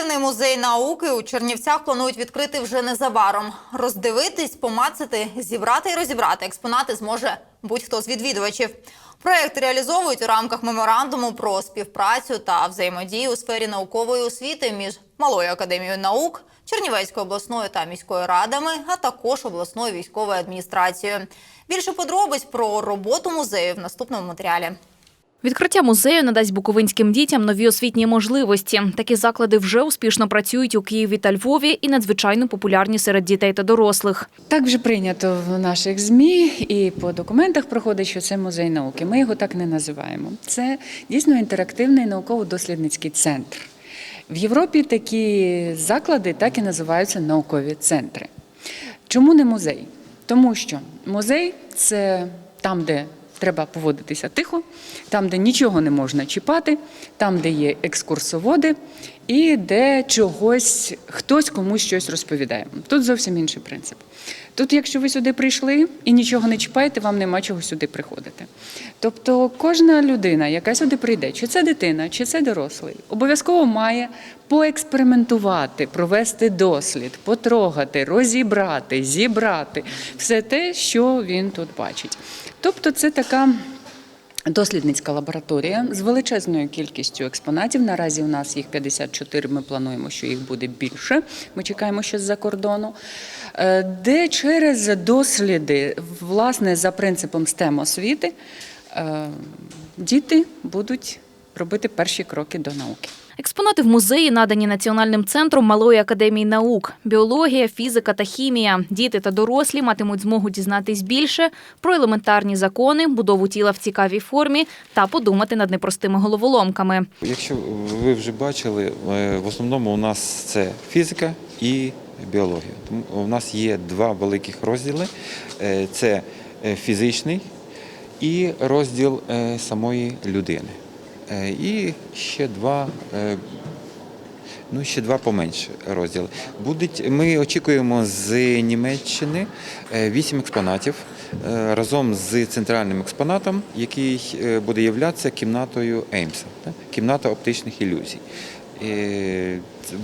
інтерактивний музей науки у Чернівцях планують відкрити вже незабаром. Роздивитись, помацати, зібрати і розібрати експонати зможе будь-хто з відвідувачів. Проект реалізовують у рамках меморандуму про співпрацю та взаємодію у сфері наукової освіти між Малою академією наук, Чернівецькою обласною та міською радами, а також обласною військовою адміністрацією. Більше подробиць про роботу музею в наступному матеріалі. Відкриття музею надасть буковинським дітям нові освітні можливості. Такі заклади вже успішно працюють у Києві та Львові і надзвичайно популярні серед дітей та дорослих. Так вже прийнято в наших ЗМІ і по документах проходить, що це музей науки. Ми його так не називаємо. Це дійсно інтерактивний науково-дослідницький центр. В Європі такі заклади так і називаються наукові центри. Чому не музей? Тому що музей це там, де треба поводитися тихо, там, де нічого не можна чіпати, там, де є екскурсоводи, і де чогось хтось комусь щось розповідає. Тут зовсім інший принцип. Тут, якщо ви сюди прийшли і нічого не чіпаєте, вам нема чого сюди приходити. Тобто кожна людина, яка сюди прийде, чи це дитина, чи це дорослий, обов'язково має поекспериментувати, провести дослід, потрогати, розібрати, зібрати все те, що він тут бачить. Тобто, це така. Дослідницька лабораторія з величезною кількістю експонатів. Наразі у нас їх 54, Ми плануємо, що їх буде більше. Ми чекаємо ще з-за кордону, Е, де через досліди, власне, за принципом STEM освіти, е, діти будуть робити перші кроки до науки. Експонати в музеї надані Національним центром Малої академії наук. Біологія, фізика та хімія. Діти та дорослі матимуть змогу дізнатись більше про елементарні закони, будову тіла в цікавій формі та подумати над непростими головоломками. Якщо ви вже бачили, е, в основному у нас це фізика і біологія. Тому у нас є два великих розділи: Е, це е, фізичний і розділ самої людини. Е, І ще два. е, Ну, ще два поменше розділи. Будуть, ми очікуємо з Німеччини е, вісім експонатів разом з центральним експонатом, який буде являтися кімнатою Еймса, кімната оптичних ілюзій.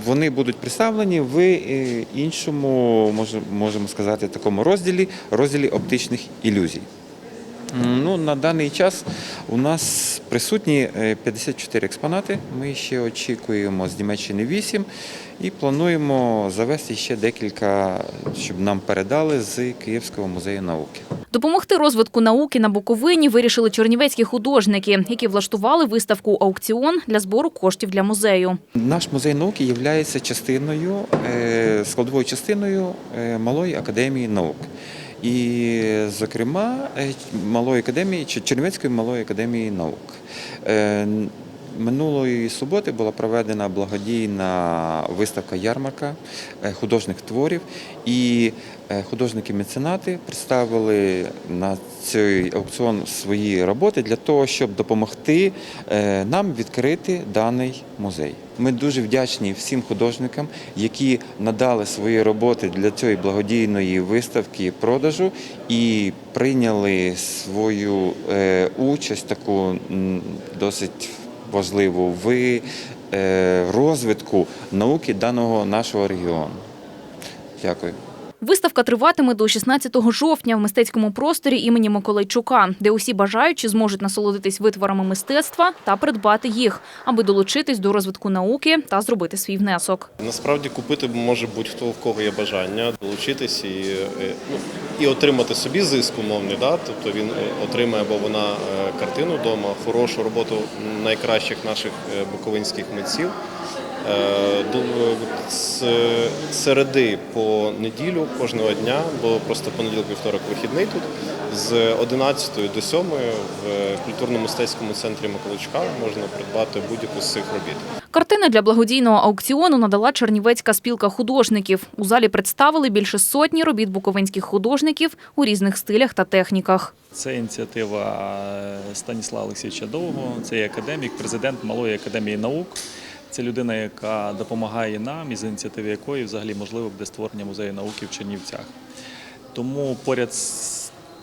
Вони будуть представлені в іншому, може- можемо сказати, такому розділі, розділі оптичних ілюзій. Ну, на даний час у нас присутні е, 54 експонати. Ми ще очікуємо з Німеччини 8 і плануємо завести ще декілька, щоб нам передали з Київського музею науки. Допомогти розвитку науки на Буковині вирішили чернівецькі художники, які влаштували виставку аукціон для збору коштів для музею. Наш музей науки є частиною, е, складовою частиною е, Малої академії наук. І, зокрема, е, Малої академії Чернівецької малої академії наук. Минулої суботи була проведена благодійна виставка ярмарка е, художніх творів, і е, художники-меценати представили на цей аукціон свої роботи для того, щоб допомогти е, нам відкрити даний музей. Ми дуже вдячні всім художникам, які надали свої роботи для цієї благодійної виставки продажу і прийняли свою участь таку досить важливу в е, розвитку науки даного нашого регіону. Дякую. Виставка триватиме до 16 жовтня в мистецькому просторі імені Миколайчука, де усі бажаючі зможуть насолодитись витворами мистецтва та придбати їх, аби долучитись до розвитку науки та зробити свій внесок. Насправді купити може будь-хто в кого є бажання долучитись і, е, ну, і отримати собі зиск умовний. Да? Тобто він е, отримає або вона е, картину вдома, хорошу роботу найкращих наших буковинських митців. Е, З середи по неділю кожного дня, бо просто понеділок вівторок вихідний тут, з 11 до 7 в культурно-мистецькому центрі Миколичка можна придбати будь-яку з цих робіт. Картини для благодійного аукціону надала Чернівецька спілка художників. У залі представили більше сотні робіт буковинських художників у різних стилях та техніках. Це ініціатива е, Станіслава Олексійовича Довгого, це є академік, президент Малої академії наук. Це людина, яка допомагає нам, із ініціативи якої взагалі можливо буде створення музею науки в Чернівцях. Тому поряд з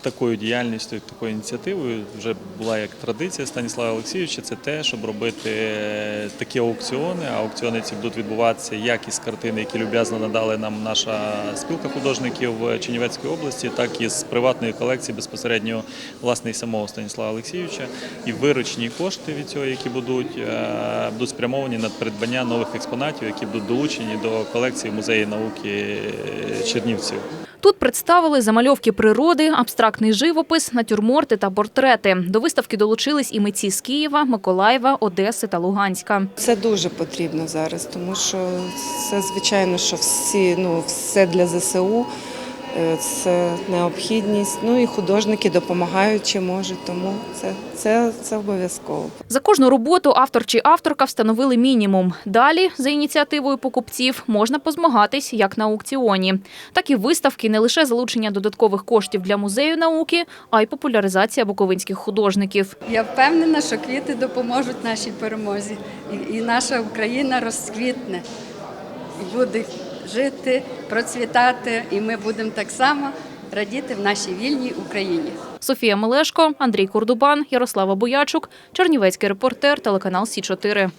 такою діяльністю, такою ініціативою вже була як традиція Станіслава Олексійовича. Це те, щоб робити е, такі аукціони. А аукціони ці будуть відбуватися як із картини, які люб'язно надали нам наша спілка художників Чернівецької області, так і з приватної колекції безпосередньо власне і самого Станіслава Олексійовича. І виручні кошти від цього, які будуть, е, будуть спрямовані на придбання нових експонатів, які будуть долучені до колекції музею науки е, Чернівців. Тут представили замальовки природи, абстрактний живопис, натюрморти та портрети. До виставки долучились і митці з Києва, Миколаєва, Одеси та Луганська. Це дуже потрібно зараз, тому що це звичайно, що всі ну все для ЗСУ. Е, Це необхідність. Ну і художники допомагають чи можуть, тому це, це, це обов'язково. За кожну роботу автор чи авторка встановили мінімум. Далі, за ініціативою покупців, можна позмагатись як на аукціоні. Так і виставки не лише залучення додаткових коштів для музею науки, а й популяризація буковинських художників. Я впевнена, що квіти допоможуть нашій перемозі, і, і наша Україна розквітне. І Люди жити, процвітати, і ми будемо так само радіти в нашій вільній Україні. Софія Мелешко, Андрій Курдубан, Ярослава Боячук, Чернівецький репортер, телеканал Сі 4